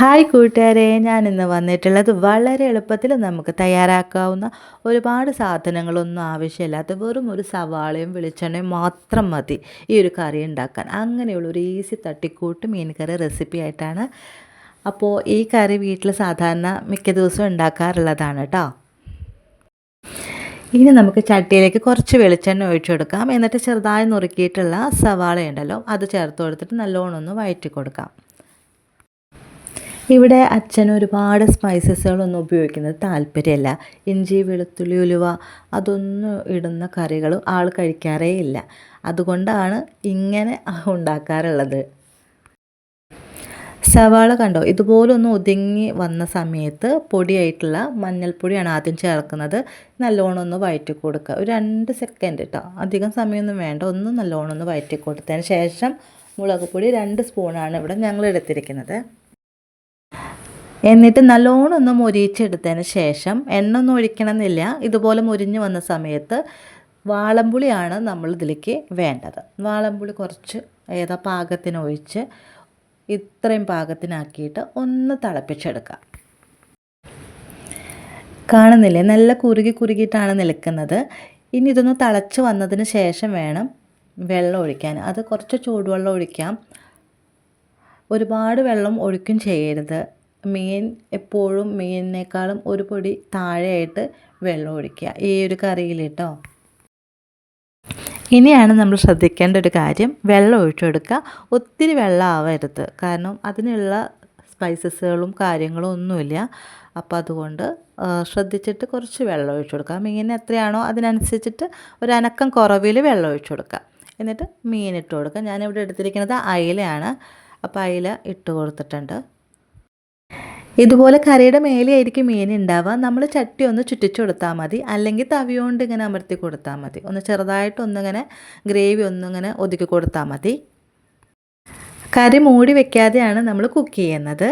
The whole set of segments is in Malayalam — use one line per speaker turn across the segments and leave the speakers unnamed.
ഹായ് കൂട്ടുകാരെ ഞാൻ ഇന്ന് വന്നിട്ടുള്ളത് വളരെ എളുപ്പത്തിൽ നമുക്ക് തയ്യാറാക്കാവുന്ന ഒരുപാട് സാധനങ്ങളൊന്നും ആവശ്യമില്ലാത്ത വെറും ഒരു സവാളയും വെളിച്ചെണ്ണയും മാത്രം മതി. ഈ ഒരു കറി ഉണ്ടാക്കാൻ. അങ്ങനെയുള്ള ഒരു ഈസി തട്ടിക്കൂട്ട് മീൻ കറി റെസിപ്പി ആയിട്ടാണ് അപ്പോൾ ഈ കറി വീട്ടിൽ സാധാരണ മിക്ക ദിവസവും ഉണ്ടാക്കാറുള്ളതാണ് കേട്ടോ ഇനി നമുക്ക് ചട്ടിയിലേക്ക് കുറച്ച് വെളിച്ചെണ്ണ ഒഴിച്ചു കൊടുക്കാം. എന്നിട്ട് ചെറുതായി നുറുക്കിയിട്ടുള്ള സവാള ഉണ്ടല്ലോ അത് ചേർത്ത് കൊടുത്തിട്ട് നല്ലോണം ഒന്ന് വഴറ്റി കൊടുക്കാം. ഇവിടെ അച്ഛൻ ഒരുപാട് സ്പൈസസുകളൊന്നും ഉപയോഗിക്കുന്നത് താല്പര്യമല്ല ഇഞ്ചി വെളുത്തുള്ളി ഉലുവ അതൊന്നും ഇടുന്ന കറികൾ ആൾ കഴിക്കാറേ ഇല്ല. അതുകൊണ്ടാണ് ഇങ്ങനെ ഉണ്ടാക്കാറുള്ളത്. സവാള കണ്ടോ? ഇതുപോലൊന്ന് ഒതുങ്ങി വന്ന സമയത്ത് പൊടിയായിട്ടുള്ള മഞ്ഞൾപ്പൊടിയാണ് ആദ്യം ചേർക്കുന്നത്. നല്ലോണം ഒന്ന് വയറ്റി കൊടുക്കുക. ഒരു രണ്ട് സെക്കൻഡ് കേട്ടോ അധികം സമയമൊന്നും വേണ്ട. ഒന്ന് നല്ലോണം ഒന്ന് വയറ്റി കൊടുത്തതിന് ശേഷം മുളക് പൊടി രണ്ട് സ്പൂണാണ് ഇവിടെ ഞങ്ങൾ എടുത്തിരിക്കുന്നത്. എന്നിട്ട് നല്ലോണം ഒന്ന് മുരിച്ചെടുത്തതിന് ശേഷം എണ്ണ ഒന്നും ഒഴിക്കണമെന്നില്ല. ഇതുപോലെ മുരിഞ്ഞ് വന്ന സമയത്ത് വാളംപുളിയാണ് നമ്മൾ ഇതിലേക്ക് വേണ്ടത്. വാളംപുളി കുറച്ച് ഏതാ പാകത്തിന് ഒഴിച്ച് ഇത്രയും പാകത്തിനാക്കിയിട്ട് ഒന്ന് തിളപ്പിച്ചെടുക്കാം കാണുന്നില്ലേ? നല്ല കുറുകി കുറുകിയിട്ടാണ് നിൽക്കുന്നത്. ഇനി ഇതൊന്ന് തിളച്ച് വന്നതിന് ശേഷം വേണം വെള്ളം ഒഴിക്കാൻ. അത് കുറച്ച് ചൂടുവെള്ളം ഒഴിക്കാം. ഒരുപാട് വെള്ളം ഒഴിക്കും ചെയ്യരുത്. മീൻ എപ്പോഴും മീനിനേക്കാളും ഒരു പൊടി താഴെയായിട്ട് വെള്ളം ഒഴിക്കുക. ഈ ഒരു കറിയിൽ കേട്ടോ ഇനിയാണ് നമ്മൾ ശ്രദ്ധിക്കേണ്ട ഒരു കാര്യം. വെള്ളം ഒഴിച്ചു കൊടുക്കുക. ഒത്തിരി വെള്ളം ആവരുത്. കാരണം അതിനുള്ള സ്പൈസസുകളും കാര്യങ്ങളും ഒന്നുമില്ല. അപ്പോൾ അതുകൊണ്ട് ശ്രദ്ധിച്ചിട്ട് കുറച്ച് വെള്ളം ഒഴിച്ചു കൊടുക്കുക. മീൻ എത്രയാണോ അതിനനുസരിച്ചിട്ട് ഒരു അനക്കം കുറവിൽ വെള്ളം ഒഴിച്ചു കൊടുക്കുക. എന്നിട്ട് മീൻ ഇട്ട് കൊടുക്കുക. ഞാനിവിടെ എടുത്തിരിക്കുന്നത് അയിലയാണ്. അപ്പോൾ അയില ഇട്ട് കൊടുത്തിട്ടുണ്ട്. ഇതുപോലെ കറിയുടെ മേലെയായിരിക്കും മീൻ ഉണ്ടാവുക. നമ്മൾ ചട്ടി ഒന്ന് ചുറ്റിച്ചു കൊടുത്താൽ മതി. അല്ലെങ്കിൽ തവി കൊണ്ട് ഇങ്ങനെ അമർത്തി കൊടുത്താൽ മതി. ഒന്ന് ചെറുതായിട്ട് ഒന്നിങ്ങനെ ഗ്രേവി ഒന്നിങ്ങനെ ഒതുക്കി കൊടുത്താൽ മതി. കറി മൂടി വെക്കാതെയാണ് നമ്മൾ കുക്ക് ചെയ്യുന്നത്.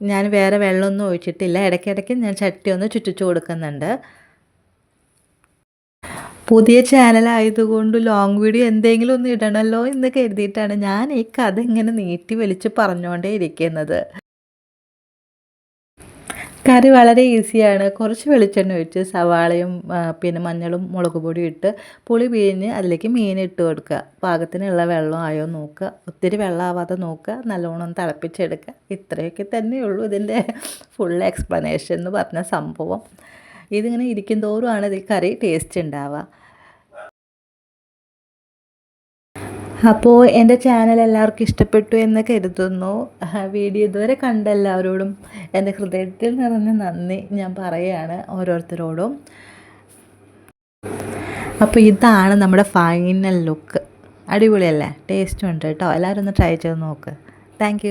ഞാൻ വേറെ വെള്ളമൊന്നും ഒഴിച്ചിട്ടില്ല. ഇടയ്ക്കിടയ്ക്ക് ഞാൻ ചട്ടി ഒന്ന് ചുറ്റിച്ചു കൊടുക്കുന്നുണ്ട്. പുതിയ ചാനലായതുകൊണ്ട് ലോങ് വീഡിയോ എന്തെങ്കിലും ഒന്ന് ഇടണമല്ലോ എന്ന് കരുതിയിട്ടാണ് ഞാൻ ഈ കഥ ഇങ്ങനെ നീട്ടി വലിച്ച് പറഞ്ഞുകൊണ്ടേ ഇരിക്കുന്നത്. കറി വളരെ ഈസിയാണ്. കുറച്ച് വെളിച്ചെണ്ണ ഒഴിച്ച് സവാളയും പിന്നെ മഞ്ഞളും മുളക് പൊടിയും ഇട്ട് പുളി പിഴിഞ്ഞ് അതിലേക്ക് മീൻ ഇട്ട് കൊടുക്കുക. പാകത്തിനുള്ള വെള്ളം ആയോ നോക്കുക. ഒത്തിരി വെള്ളമാവാതെ നോക്കുക. നല്ലോണം തിളപ്പിച്ചെടുക്കുക. ഇത്രയൊക്കെ തന്നെയുള്ളൂ ഇതിന്റെ ഫുൾ എക്സ്പ്ലനേഷൻ എന്ന് പറഞ്ഞ സംഭവം. ഇതിങ്ങനെ ഇരിക്കും തോറുമാണ് ഇത് കറി ടേസ്റ്റ് ഉണ്ടാവുക. അപ്പോൾ എന്റെ ചാനൽ എല്ലാവർക്കും ഇഷ്ടപ്പെട്ടു എന്ന് കരുതുന്നു. വീഡിയോ ഇതുവരെ കണ്ട എല്ലാവരോടും എന്റെ ഹൃദയത്തിൽ നിറഞ്ഞ നന്ദി ഞാൻ പറയുകയാണ് ഓരോരുത്തരോടും. അപ്പോൾ ഇതാണ് നമ്മുടെ ഫൈനൽ ലുക്ക് അടിപൊളിയല്ലേ? ടേസ്റ്റും ഉണ്ട് കേട്ടോ. എല്ലാവരും ഒന്ന് ട്രൈ ചെയ്ത് നോക്ക്. താങ്ക്